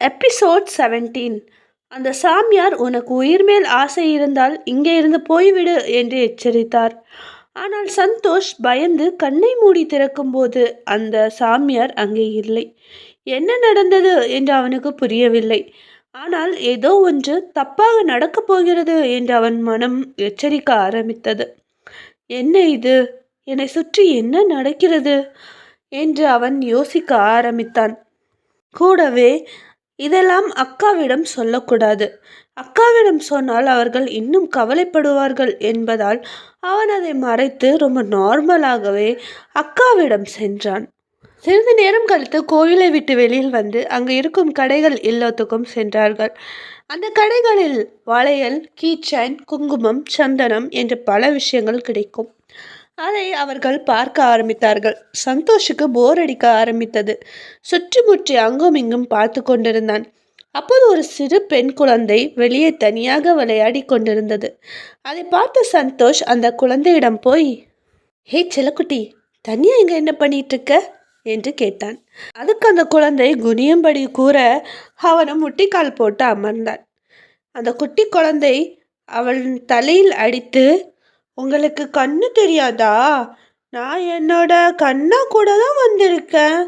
Episode seventeen அந்த சாமியார் உனக்கு உயிர் மேல் ஆசை இருந்தால் இங்கே இருந்து போய்விடு என்று எச்சரித்தார். ஆனால் சந்தோஷ் பயந்து கண்ணை மூடி திறக்கும்போது அந்த சாமியார் அங்கே இல்லை. என்ன நடந்தது என்று அவனுக்கு புரியவில்லை. ஆனால் ஏதோ ஒன்று தப்பாக நடக்கப் போகிறது என்று அவன் மனம் எச்சரிக்க ஆரம்பித்தது. என்ன இது? என்னை சுற்றி என்ன நடக்கிறது? என்று அவன் யோசிக்க ஆரம்பித்தான். கூடவே இதெல்லாம் அக்காவிடம் சொல்லக்கூடாது. அக்காவிடம் சொன்னால் அவர்கள் இன்னும் கவலைப்படுவார்கள் என்பதால் அவன் அதை மறைத்து ரொம்ப நார்மலாகவே அக்காவிடம் சென்றான். சிறிது நேரம் கழித்து கோயிலை விட்டு வெளியில் வந்து அங்கு இருக்கும் கடைகள் எல்லாத்துக்கும் சென்றார்கள். அந்த கடைகளில் வளையல் கீச்சைன் குங்குமம் சந்தனம் என்று பல விஷயங்கள் கிடைக்கும். அதை அவர்கள் பார்க்க ஆரம்பித்தார்கள். சந்தோஷுக்கு போர் அடிக்க ஆரம்பித்தது. சுற்றி முற்றி அங்கும் இங்கும் பார்த்து கொண்டிருந்தான். அப்போது ஒரு சிறு பெண் குழந்தை வெளியே தனியாக விளையாடி கொண்டிருந்தது. அதை பார்த்த சந்தோஷ் அந்த குழந்தையிடம் போய் ஹே செல்லக்குட்டி தனியா இங்கே என்ன பண்ணிட்டு இருக்க என்று கேட்டான். அதுக்கு அந்த குழந்தை குனியும்படி கூற அவனும் முட்டிக்கால் போட்டு அமர்ந்தான். அந்த குட்டி குழந்தை அவள் தலையில் அடித்து உங்களுக்கு கண்ணு தெரியாதா? நான் என்னோட கண்ணா கூட தான் வந்திருக்கேன்.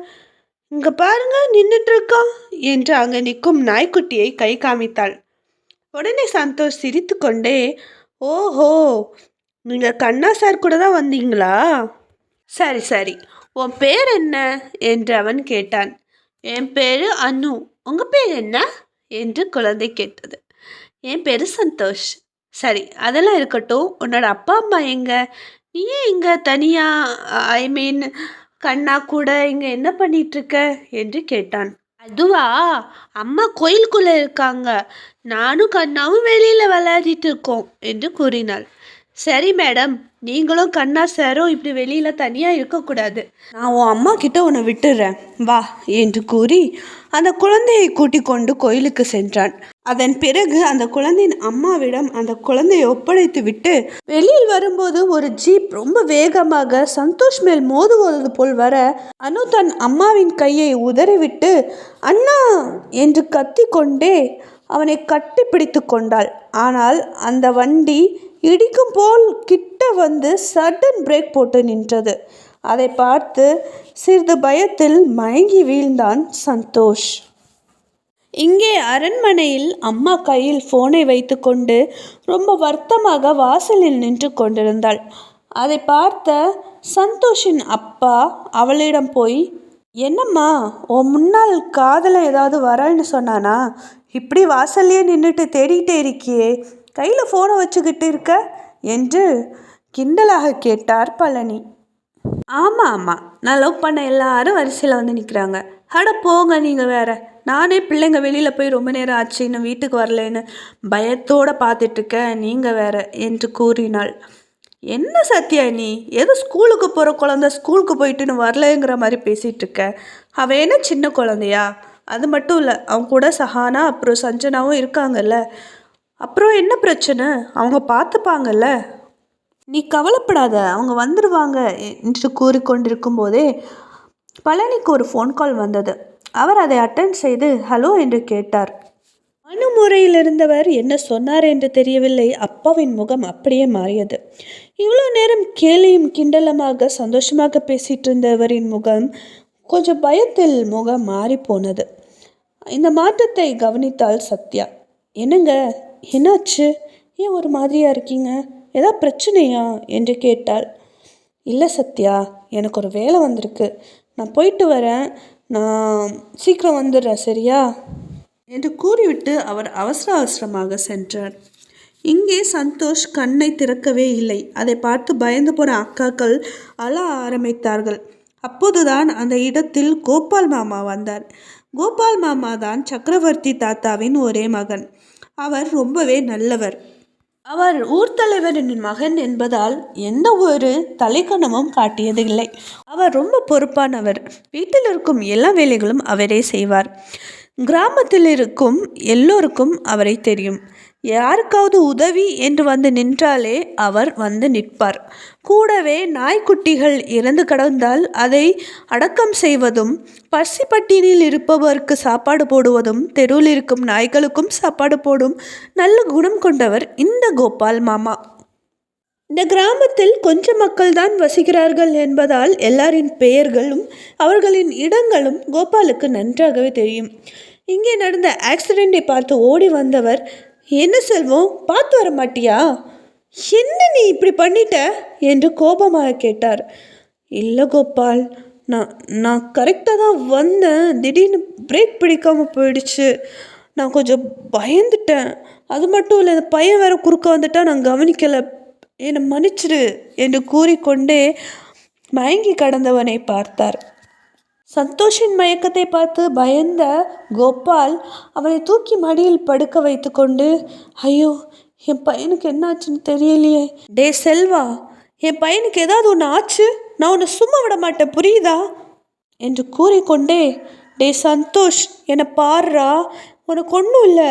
இங்க பாருங்க நின்றுட்டு இருக்கான் என்று அங்கே நிற்கும் நாய்க்குட்டியை கை காமித்தாள். உடனே சந்தோஷ் சிரித்து கொண்டே ஓஹோ நீங்க கண்ணா சார் கூட தான் வந்தீங்களா? சரி சரி உன் பேர் என்ன? என்று அவன் கேட்டான். என் பேரு அனு. உங்க பேர் என்ன? என்று குழந்தை கேட்டது. என் பேரு சந்தோஷ். சரி அதெல்லாம் இருக்கட்டும். உன்னோட அப்பா அம்மா எங்க? நீ ஏன் இங்க தனியா? ஐ மீன் கண்ணா கூட இங்க என்ன பண்ணிட்டு இருக்க என்று கேட்டான். அதுவா? அம்மா கோயிலுக்குள்ள இருக்காங்க. நானும் கண்ணாவும் வெளியில விளையாடிட்டு இருக்கோம் என்று கூறினாள். சரி மேடம். நீங்களும் கண்ணா சாரும் இப்படி வெளியில் தனியாக இருக்கக்கூடாது. நான் உன் அம்மா கிட்ட உன்னை விட்டுறேன். வா என்று கூறி அந்த குழந்தையை கூட்டிக் கொண்டு கோயிலுக்கு சென்றான். அதன் பிறகு அந்த குழந்தையின் அம்மாவிடம் அந்த குழந்தையை ஒப்படைத்து விட்டு வெளியில் வரும்போது ஒரு ஜீப் ரொம்ப வேகமாக சந்தோஷ் மேல் மோதுவது போல் வர அனு தன் அம்மாவின் கையை உதறிவிட்டு அண்ணா! என்று கத்திக்கொண்டே அவனை கட்டி பிடித்து கொண்டாள். ஆனால் அந்த வண்டி இடிக்கும் போல் கிட்ட வந்து சடன் பிரேக் போட்டு நின்றது. அதை பார்த்து சிறிது பயத்தில் மயங்கி வீழ்ந்தான் சந்தோஷ். இங்கே அரண்மனையில் அம்மா கையில் ஃபோனை வைத்துக்கொண்டு ரொம்ப வருத்தமாக வாசலில் நின்று கொண்டிருந்தாள். அதை பார்த்த சந்தோஷின் அப்பா அவளிடம் போய் என்னம்மா உன் முன்னால் காதல ஏதாவது வரேன்னு சொன்னானா? இப்படி வாசல்லையே நின்றுட்டு தேடிட்டே இருக்கியே. கையில் ஃபோனை வச்சுக்கிட்டு இருக்க? என்று கிண்டலாக கேட்டார் பழனி. ஆமாம் ஆமாம் நான் லவ் பண்ண எல்லாரும் வரிசையில் வந்து நிற்கிறாங்க அட போங்க நீங்கள் வேற. நானே பிள்ளைங்க வெளியில் போய் ரொம்ப நேரம் ஆச்சு இன்னும் வீட்டுக்கு வரலேன்னு பயத்தோடு பார்த்துட்ருக்கேன் நீங்கள் வேற என்று கூறினாள். என்ன சத்யா நீ? எது ஸ்கூலுக்கு போகிற குழந்த ஸ்கூலுக்கு போயிட்டுன்னு வரலங்கிற மாதிரி பேசிகிட்டு இருக்க அவள் என்ன சின்ன குழந்தையா? அது மட்டும் இல்லை அவன் கூட சஹானா அப்புறம் சஞ்சனாவும் இருக்காங்கல்ல. அப்புறம் என்ன பிரச்சனை? அவங்க பார்த்துப்பாங்கல்ல. நீ கவலைப்படாத அவங்க வந்துடுவாங்க என்று கூறிக்கொண்டிருக்கும் போதே பழனிக்கு ஒரு ஃபோன் கால் வந்தது. அவர் அதை அட்டன் செய்து ஹலோ என்று கேட்டார். அணுமுறையில் இருந்தவர் என்ன சொன்னார் என்று தெரியவில்லை. அப்பாவின் முகம் அப்படியே மாறியது. இவ்வளோ நேரம் கேலியும் கிண்டலமாக சந்தோஷமாக பேசிட்டு இருந்தவரின் முகம் கொஞ்சம் பயத்தில் முகம் மாறி போனது இந்த மாற்றத்தை கவனித்தாள் சத்யா. என்னங்க? என்னாச்சு? ஏன் ஒரு மாதிரியா இருக்கீங்க? ஏதா பிரச்சனையா? என்று கேட்டாள். இல்லை சத்யா எனக்கு ஒரு வேலை வந்திருக்கு. நான் போயிட்டு வரேன். நான் சீக்கிரம் வந்துடுறேன் சரியா? என்று கூறிவிட்டு அவர் அவசர அவசரமாக சென்றார். இங்கே சந்தோஷ் கண்ணை திறக்கவே இல்லை. அதை பார்த்து பயந்து போன அக்காக்கள் அழ ஆரம்பித்தார்கள். அப்போதுதான் அந்த இடத்தில் கோபால் மாமா வந்தார். கோபால் மாமா தான் சக்கரவர்த்தி தாத்தாவின் ஒரே மகன். அவர் ரொம்பவே நல்லவர். அவர் ஊர் தலைவரின் மகன் என்பதால் எந்த ஒரு தலைக்கணமும் காட்டியதில்லை. அவர் ரொம்ப பொறுப்பானவர். வீட்டில் இருக்கும் எல்லா வேலைகளும் அவரே செய்வார். கிராமத்தில் இருக்கும் எல்லோருக்கும் அவரை தெரியும். யாருக்காவது உதவி என்று வந்து நின்றாலே அவர் வந்து நிற்பார். கூடவே நாய்க்குட்டிகள் இறந்து கடந்தால் அதை அடக்கம் செய்வதும் பசி பட்டினில் இருப்பவருக்கு சாப்பாடு போடுவதும் தெருவில் இருக்கும் நாய்களுக்கும் சாப்பாடு போடும் நல்ல குணம் கொண்டவர் இந்த கோபால் மாமா. இந்த கிராமத்தில் கொஞ்ச மக்கள் தான் வசிக்கிறார்கள் என்பதால் எல்லாரின் பெயர்களும் அவர்களின் இடங்களும் கோபாலுக்கு நன்றாகவே தெரியும். இங்கே நடந்த ஆக்சிடெண்ட்டை பார்த்து ஓடி வந்தவர் என்ன செல்வம் பார்த்து வர மாட்டியா? என்ன நீ இப்படி பண்ணிட்ட? என்று கோபமாக கேட்டார். இல்லை கோபால் நான் நான் கரெக்டாக தான் வந்தேன். திடீர்னு பிரேக் பிடிக்காமல் போயிடுச்சு. நான் கொஞ்சம் பயந்துட்டேன். அது மட்டும் இல்லை இந்த பையன் வேற குறுக்க வந்துட்டா நான் கவனிக்கலை. என்னை மன்னிச்சிடு என்று கூறிக்கொண்டே மயங்கி கடந்தவனை பார்த்தார். சந்தோஷின் மயக்கத்தை பார்த்து பயந்த கோபால் அவனை தூக்கி மடியில் படுக்க வைத்துக்கொண்டு ஐயோ என் பையனுக்கு என்னாச்சுன்னு தெரியலையே. டே செல்வா என் பையனுக்கு ஏதாவது ஒன்று ஆச்சு? நான் உன்னை சும்மா விட மாட்டேன் புரியுதா? என்று கூறிக்கொண்டே டே சந்தோஷ் என்னை பாருறா உனக்கு ஒன்றும் இல்லை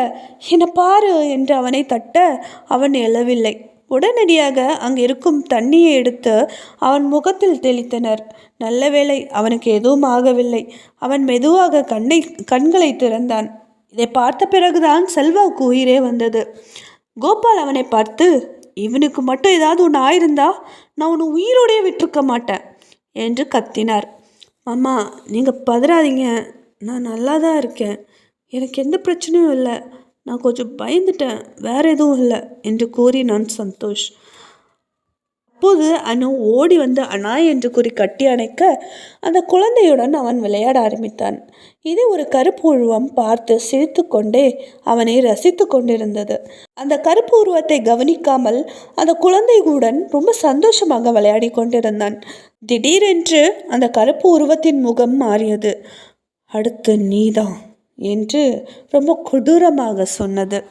என்னை பாரு என்று அவனை தட்ட அவன் எழவில்லை. உடனடியாக அங்கு இருக்கும் தண்ணியை எடுத்து அவன் முகத்தில் தெளித்தனர். நல்ல வேளை அவனுக்கு எதுவும் ஆகவில்லை. அவன் மெதுவாக கண்ணை கண்களை திறந்தான். இதை பார்த்த பிறகுதான் செல்வாவுக்கு உயிரே வந்தது. கோபால் அவனை பார்த்து இவனுக்கு மட்டும் ஏதாவது ஒன்று ஆயிருந்தா நான் உன்னை உயிரோடையே விட்டிருக்க மாட்டேன் என்று கத்தினார். அம்மா நீங்கள் பதறாதீங்க. நான் நல்லா தான் இருக்கேன். எனக்கு எந்த பிரச்சனையும் இல்லை. நான் கொஞ்சம் பயந்துட்டேன். வேற எதுவும் இல்லை என்று கூறினான் சந்தோஷ். அப்போது அனு ஓடி வந்து அண்ணா என்று கூறி கட்டி அணைக்க அந்த குழந்தையுடன் அவன் விளையாட ஆரம்பித்தான். இதை ஒரு கருப்பு உருவம் பார்த்து சிரித்து கொண்டே அவனை ரசித்து கொண்டிருந்தது. அந்த கருப்பு உருவத்தை கவனிக்காமல் அந்த குழந்தைகளுடன் ரொம்ப சந்தோஷமாக விளையாடி கொண்டிருந்தான். திடீரென்று அந்த கருப்பு உருவத்தின் முகம் மாறியது. அடுத்து நீதான். என்று ரொம்ப கொடூரமாக சொன்னது.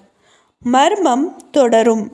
மர்மம் தொடரும்.